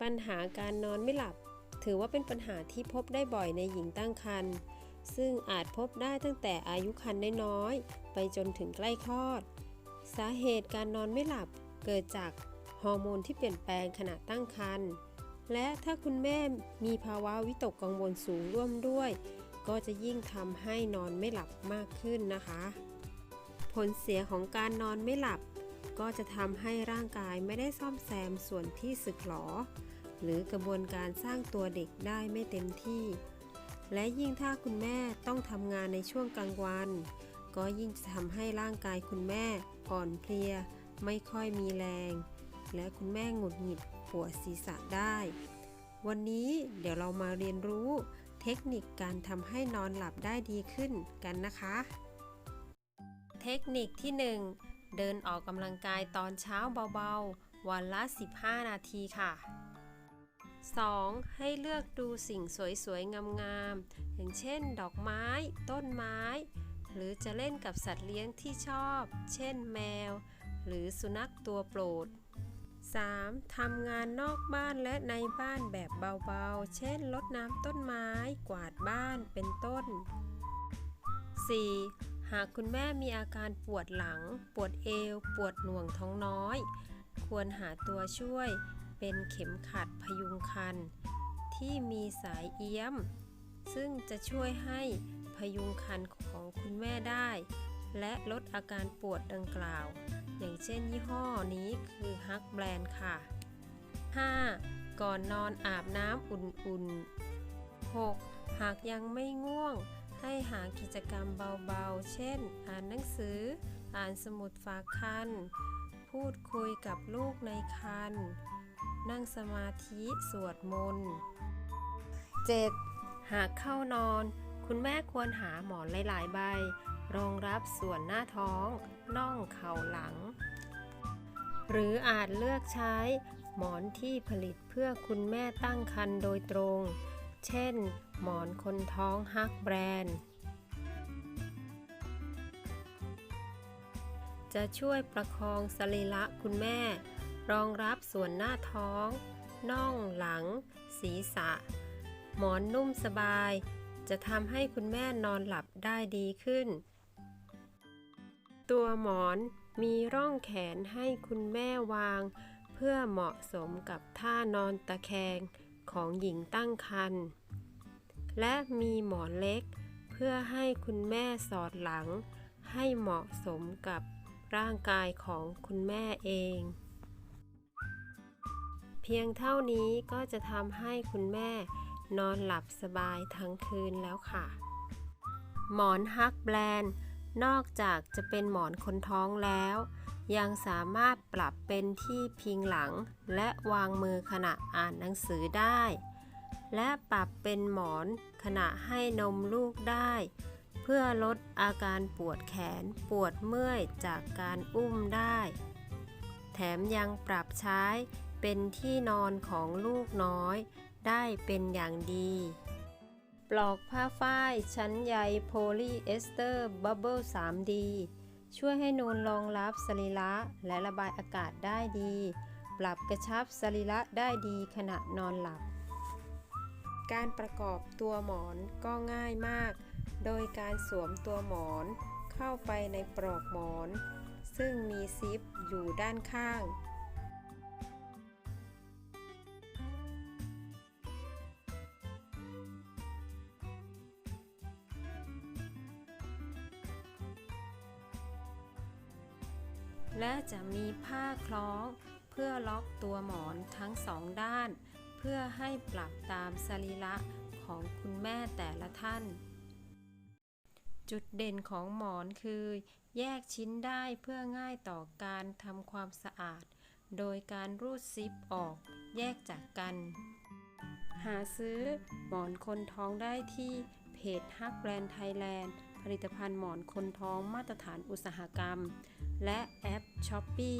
ปัญหาการนอนไม่หลับ ถือว่าเป็นปัญหาที่พบได้บ่อยในหญิงตั้งครรภ์ซึ่งอาจพบได้ตั้งแต่อายุครรภ์น้อยๆไปจนถึงใกล้คลอด สาเหตุการนอนไม่หลับเกิดจากฮอร์โมนที่เปลี่ยนแปลงขณะตั้งครรภ์และถ้าคุณแม่มีภาวะวิตกกังวลสูงร่วมด้วย ก็จะยิ่งทำให้นอนไม่หลับมากขึ้นนะคะ ผลเสียของการนอนไม่หลับ ก็จะทำให้ร่างกายไม่ได้ซ่อมแซมส่วนที่สึกหรอ หรือกระบวนการสร้างตัวเด็กได้ไม่เต็มที่ และยิ่งถ้าคุณแม่ต้องทำงานในช่วงกลางวัน ก็ยิ่งจะทำให้ร่างกายคุณแม่อ่อนเพลีย ไม่ค่อยมีแรง และคุณแม่หงุดหงิดปวดศีรษะได้ วันนี้เดี๋ยวเรามาเรียนรู้เทคนิคการทำให้นอนหลับได้ดีขึ้นกันนะคะ เทคนิคที่ 1 เดินออกกำลังกายตอนเช้าเบาๆ วันละ 15 นาทีค่ะ 2. ให้เลือกดูสิ่งสวยๆ งามๆ อย่างเช่น ดอกไม้ ต้นไม้ หรือจะเล่นกับสัตว์เลี้ยงที่ชอบ เช่นแมว หรือสุนัขตัวโปรด 3. ทำงานนอกบ้านและในบ้านแบบเบาๆ เช่นรดน้ำต้นไม้ กวาดบ้านเป็นต้น 4. หากคุณแม่มีอาการปวดหลัง ปวดเอว ปวดหน่วงท้องน้อย ควรหาตัวช่วยเป็นเข็มขัดพยุงคัน ที่มีสายเอี้ยม ซึ่งจะช่วยให้พยุงคันของคุณแม่ได้ และลดอาการปวดดังกล่าว อย่างเช่นยี่ห้อนี้คือฮักแบรนด์ค่ะ 5. ก่อนนอนอาบน้ำอุ่นๆ 6. หากยังไม่ง่วง ให้หากิจกรรมเบาๆ เช่น อ่านหนังสือ อ่านสมุดฝากคัน พูดคุยกับลูกในคัน นั่งสมาธิสวดมนต์ 7. หากเข้านอน คุณแม่ควรหาหมอนหลายๆ ใบ รองรับส่วนหน้าท้อง น่องเข่าหลัง หรืออาจเลือกใช้หมอนที่ผลิตเพื่อคุณแม่ตั้งครรภ์โดยตรง เช่น หมอนคนท้องฮักแบรนด์ จะช่วยประคองสรีระคุณแม่ รองรับส่วนหน้าท้อง น่องหลัง ศีรษะ หมอนนุ่มสบาย จะทำให้คุณแม่นอนหลับได้ดีขึ้น ตัวหมอนมีร่องแขนให้คุณแม่วาง เพื่อเหมาะสมกับท่านอนตะแคง ของหญิงตั้งครรภ์และมีหมอนเล็ก เพื่อให้คุณแม่สอดหลัง ให้เหมาะสมกับร่างกายของคุณแม่เอง เพียงเท่านี้ก็จะทำให้คุณแม่นอนหลับสบายทั้งคืนแล้วค่ะ หมอนฮักแบรนด์ นอกจากจะเป็นหมอนคนท้องแล้ว ยังสามารถปรับเป็นที่พิงหลัง และวางมือขณะอ่านหนังสือได้ และปรับเป็นหมอนขณะให้นมลูกได้ เพื่อลดอาการปวดแขนปวดเมื่อยจากการอุ้มได้ แถมยังปรับใช้เป็นที่นอนของลูกน้อย ได้เป็นอย่างดีปลอกผ้าฝ้ายชั้นใยโพลีเอสเตอร์บับเบิล 3D ช่วยให้นูนรองรับสรีระและระบายอากาศได้ดี ปรับกระชับสรีระได้ดีขณะนอนหลับ การประกอบตัวหมอนก็ง่ายมาก โดยการสวมตัวหมอนเข้าไปในปลอกหมอน ซึ่งมีซิปอยู่ด้านข้าง และจะมีผ้าคล้อง เพื่อล็อกตัวหมอนทั้งสองด้าน เพื่อให้ปรับตามสรีระของคุณแม่แต่ละท่าน จุดเด่นของหมอนคือ แยกชิ้นได้เพื่อง่ายต่อการทำความสะอาด โดยการรูดซิปออก แยกจากกัน หาซื้อหมอนคนท้องได้ที่เพจฮักแบรนด์ไทยแลนด์ ผลิตภัณฑ์หมอนคนท้องมาตรฐานอุตสาหกรรม และแอปช้อปปี้